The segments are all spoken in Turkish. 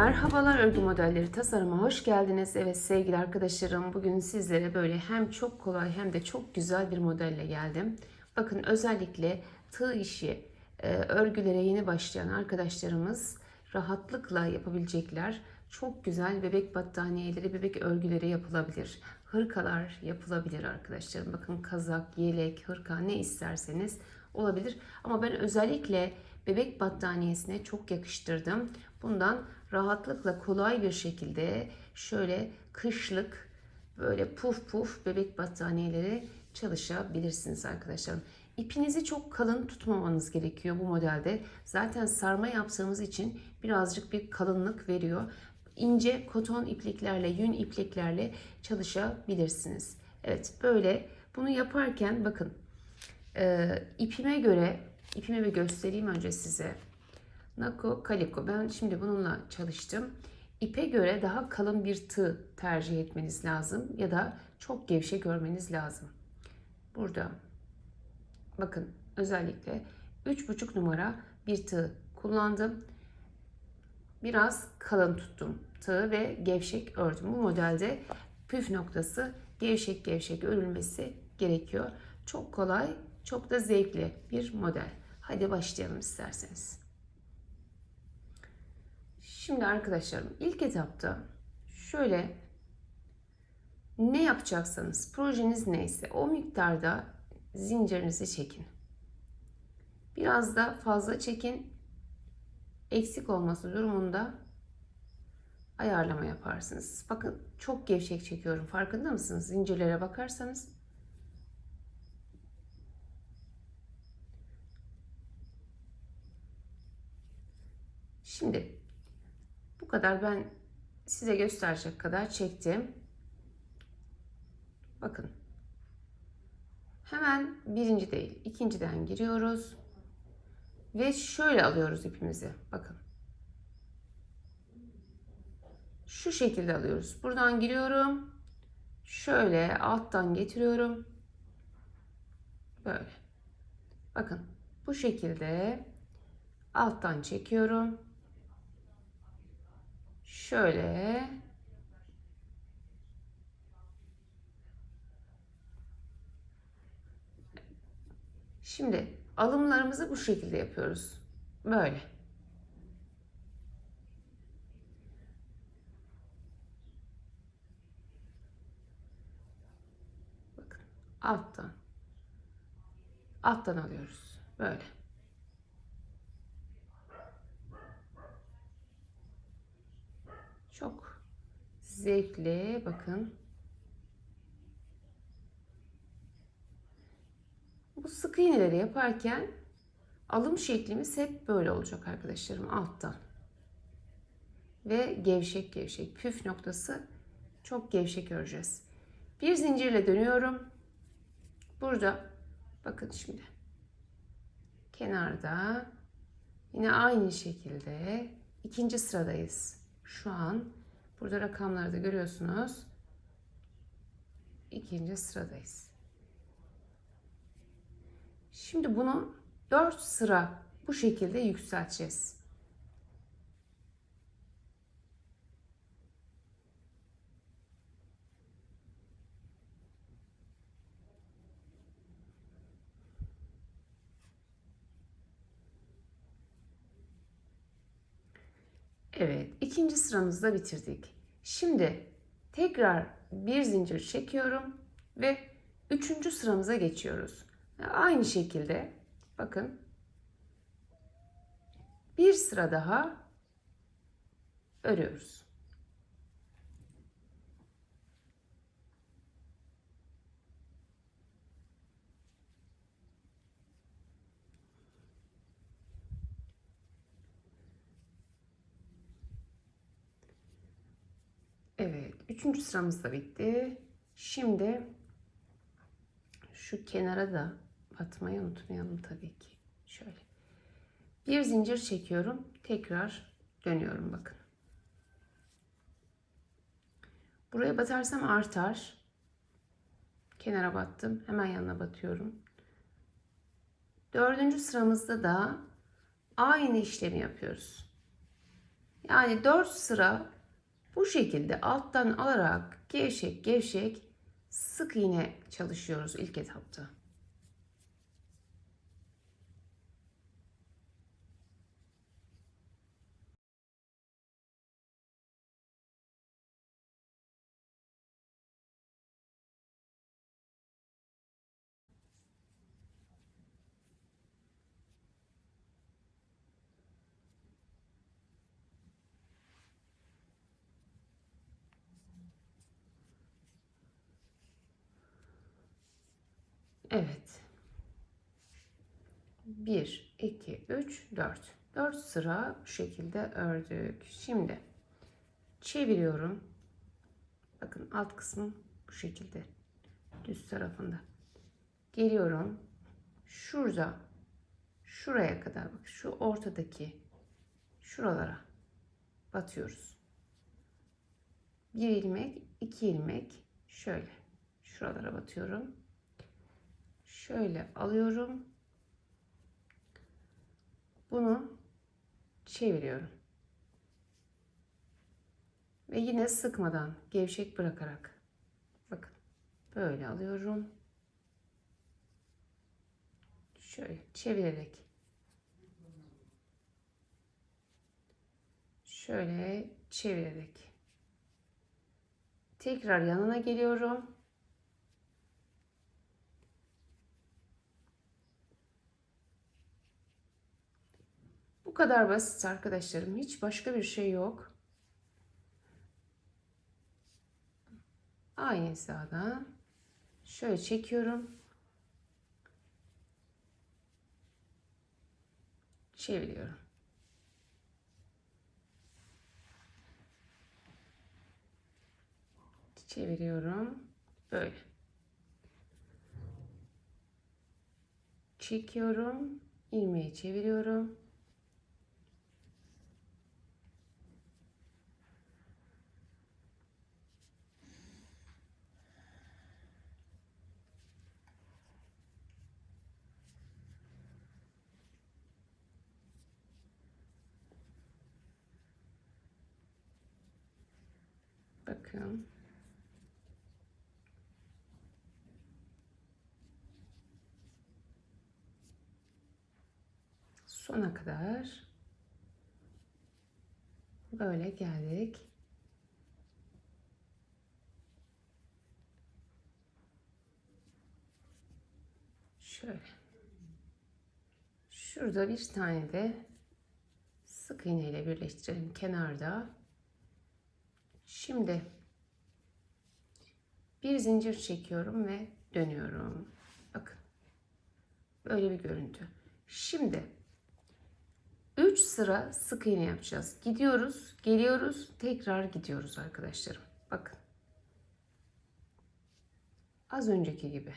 Merhabalar örgü modelleri tasarıma hoş geldiniz. Evet sevgili arkadaşlarım bugün sizlere böyle hem çok kolay hem de çok güzel bir modelle geldim. Bakın özellikle tığ işi e, örgülere yeni başlayan arkadaşlarımız rahatlıkla yapabilecekler. Çok güzel bebek battaniyeleri, bebek örgüleri yapılabilir. Hırkalar yapılabilir arkadaşlarım. Bakın kazak, yelek, hırka ne isterseniz olabilir. Ama ben özellikle bebek battaniyesine çok yakıştırdım. Bundan rahatlıkla kolay bir şekilde şöyle kışlık böyle puf puf bebek battaniyeleri çalışabilirsiniz arkadaşlarım. İpinizi çok kalın tutmamanız gerekiyor bu modelde. Zaten sarma yaptığımız için birazcık bir kalınlık veriyor. İnce koton ipliklerle, yün ipliklerle çalışabilirsiniz. Evet böyle bunu yaparken bakın e, ipime göre ipimi bir göstereyim önce size. Nako Kaliko. Ben şimdi bununla çalıştım. İpe göre daha kalın bir tığ tercih etmeniz lazım ya da çok gevşek görmeniz lazım. Burada bakın özellikle 3,5 numara bir tığ kullandım. Biraz kalın tuttum tığı ve gevşek ördüm. Bu modelde püf noktası gevşek gevşek örülmesi gerekiyor. Çok kolay, çok da zevkli bir model. Hadi başlayalım isterseniz. Şimdi arkadaşlarım ilk etapta şöyle ne yapacaksanız projeniz neyse o miktarda zincirinizi çekin. Biraz da fazla çekin. Eksik olması durumunda ayarlama yaparsınız. Bakın çok gevşek çekiyorum. Farkında mısınız? Zincirlere bakarsanız Şimdi kadar ben size gösterecek kadar çektim. Bakın. Hemen birinci değil, ikinciden giriyoruz. Ve şöyle alıyoruz ipimizi. Bakın. Şu şekilde alıyoruz. Buradan giriyorum. Şöyle alttan getiriyorum. Böyle. Bakın. Bu şekilde alttan çekiyorum. Şöyle Şimdi alımlarımızı bu şekilde yapıyoruz. Böyle. Bakın alttan. Alttan alıyoruz. Böyle. Çok zevkli. Bakın. Bu sık iğneleri yaparken alım şeklimiz hep böyle olacak arkadaşlarım alttan. Ve gevşek gevşek. Püf noktası çok gevşek öreceğiz. Bir zincirle dönüyorum. Burada bakın şimdi. Kenarda yine aynı şekilde ikinci sıradayız. Şu an burada rakamları da görüyorsunuz. İkinci sıradayız. Şimdi bunu 4 sıra bu şekilde yükselteceğiz. Evet, ikinci sıramızda bitirdik. Şimdi tekrar bir zincir çekiyorum ve üçüncü sıramıza geçiyoruz. Aynı şekilde bakın bir sıra daha örüyoruz. Evet, üçüncü sıramız da bitti. Şimdi şu kenara da batmayı unutmayalım tabii ki. Şöyle. Bir zincir çekiyorum. Tekrar dönüyorum bakın. Buraya batarsam artar. Kenara battım. Hemen yanına batıyorum. Dördüncü sıramızda da aynı işlemi yapıyoruz. Yani 4 sıra bu şekilde alttan alarak gevşek gevşek sık iğne çalışıyoruz ilk etapta. Evet. 1, 2, 3, 4. 4 sıra bu şekilde ördük. Şimdi çeviriyorum. Bakın alt kısmı bu şekilde. Düz tarafında. Geliyorum. Şurada şuraya kadar bak şu ortadaki şuralara batıyoruz. Bir ilmek, iki ilmek şöyle şuralara batıyorum şöyle alıyorum. Bunu çeviriyorum. Ve yine sıkmadan, gevşek bırakarak. Bakın. Böyle alıyorum. Şöyle çevirerek. Şöyle çevirerek. Tekrar yanına geliyorum. Kadar basit arkadaşlarım. Hiç başka bir şey yok. Aynı hizada şöyle çekiyorum. Çeviriyorum. Çeviriyorum. Böyle. Çekiyorum. ilmeği çeviriyorum. Bakın. Sona kadar böyle geldik. Şöyle. Şurada bir tane de sık iğne ile birleştirelim kenarda. Şimdi bir zincir çekiyorum ve dönüyorum. Bakın. Böyle bir görüntü. Şimdi 3 sıra sık iğne yapacağız. Gidiyoruz, geliyoruz, tekrar gidiyoruz arkadaşlarım. Bakın. Az önceki gibi.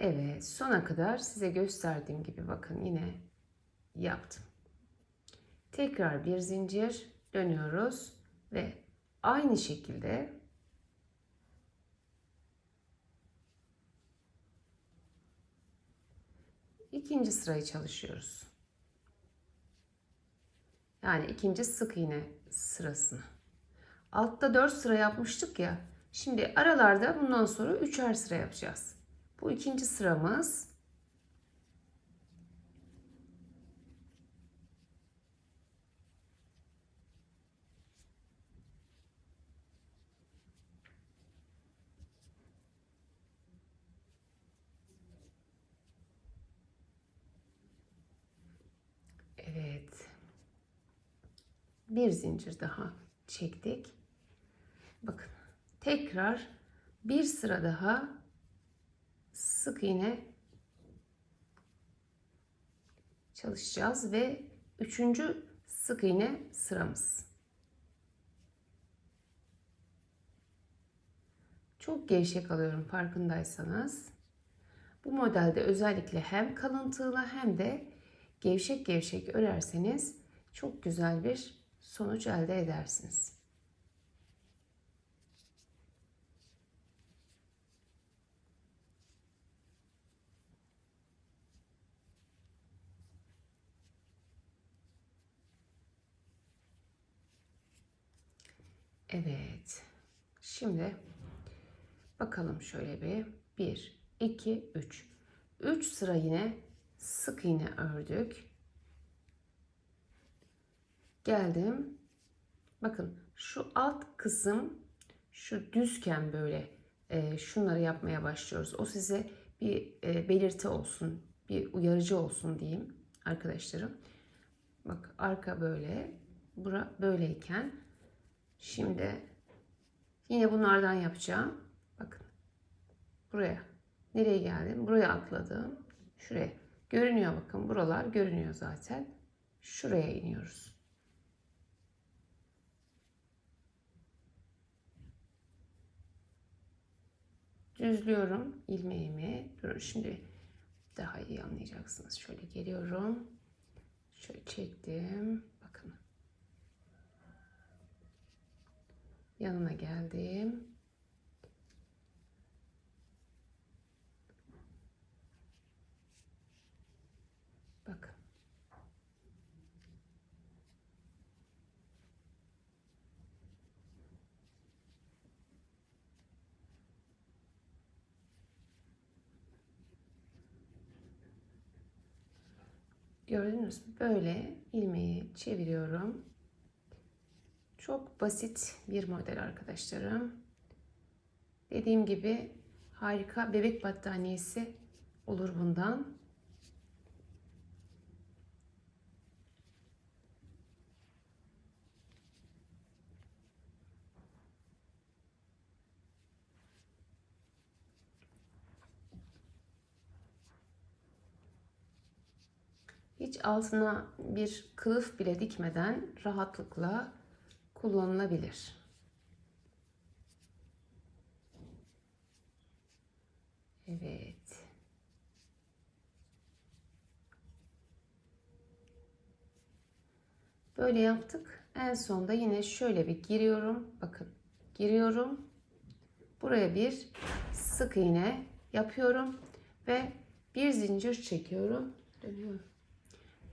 Evet, sona kadar size gösterdiğim gibi bakın yine yaptım. Tekrar bir zincir dönüyoruz ve aynı şekilde ikinci sırayı çalışıyoruz. Yani ikinci sık iğne sırasını. Altta 4 sıra yapmıştık ya. Şimdi aralarda bundan sonra üçer sıra yapacağız. Bu ikinci sıramız. Evet. Bir zincir daha çektik. Bakın tekrar bir sıra daha sık iğne çalışacağız ve üçüncü sık iğne sıramız. Çok gevşek alıyorum farkındaysanız. Bu modelde özellikle hem kalın tığla hem de gevşek gevşek örerseniz çok güzel bir sonuç elde edersiniz. Evet. Şimdi bakalım şöyle bir. 1, 2, 3. 3 sıra yine sık iğne ördük. Geldim. Bakın şu alt kısım şu düzken böyle e, şunları yapmaya başlıyoruz. O size bir e, belirti olsun, bir uyarıcı olsun diyeyim arkadaşlarım. Bak arka böyle, bura böyleyken şimdi yine bunlardan yapacağım. Bakın buraya nereye geldim? Buraya atladım. Şuraya. Görünüyor bakın buralar görünüyor zaten. Şuraya iniyoruz. Düzlüyorum ilmeğimi. Durun şimdi daha iyi anlayacaksınız. Şöyle geliyorum. Şöyle çektim. Bakın. Yanına geldim. Bakın. Gördünüz mü? Böyle ilmeği çeviriyorum. Çok basit bir model arkadaşlarım. Dediğim gibi harika bebek battaniyesi olur bundan. Hiç altına bir kılıf bile dikmeden rahatlıkla kullanılabilir. Evet. Böyle yaptık. En sonda yine şöyle bir giriyorum. Bakın giriyorum. Buraya bir sık iğne yapıyorum ve bir zincir çekiyorum. Dönüyorum.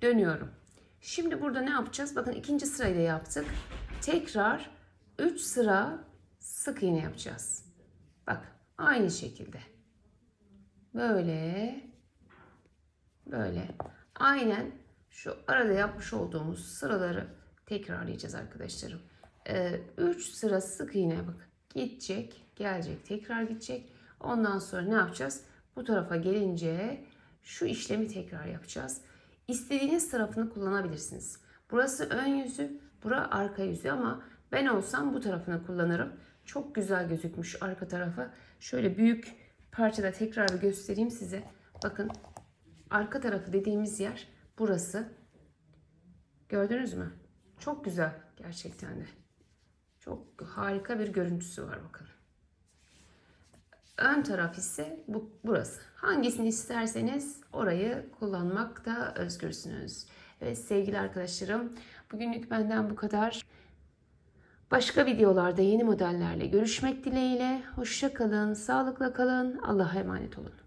Dönüyorum. Şimdi burada ne yapacağız? Bakın ikinci sırayı da yaptık. Tekrar 3 sıra sık iğne yapacağız. Bak aynı şekilde. Böyle. Böyle. Aynen şu arada yapmış olduğumuz sıraları tekrarlayacağız arkadaşlarım. 3 sıra sık iğne bak. Gidecek, gelecek, tekrar gidecek. Ondan sonra ne yapacağız? Bu tarafa gelince şu işlemi tekrar yapacağız. İstediğiniz tarafını kullanabilirsiniz. Burası ön yüzü, bura arka yüzü ama ben olsam bu tarafını kullanırım. Çok güzel gözükmüş arka tarafı. Şöyle büyük parçada tekrar göstereyim size. Bakın arka tarafı dediğimiz yer burası. Gördünüz mü? Çok güzel gerçekten de. Çok harika bir görüntüsü var bakın. Ön taraf ise bu burası. Hangisini isterseniz orayı kullanmakta özgürsünüz. Evet sevgili arkadaşlarım bugünlük benden bu kadar. Başka videolarda yeni modellerle görüşmek dileğiyle. Hoşça kalın, sağlıkla kalın. Allah'a emanet olun.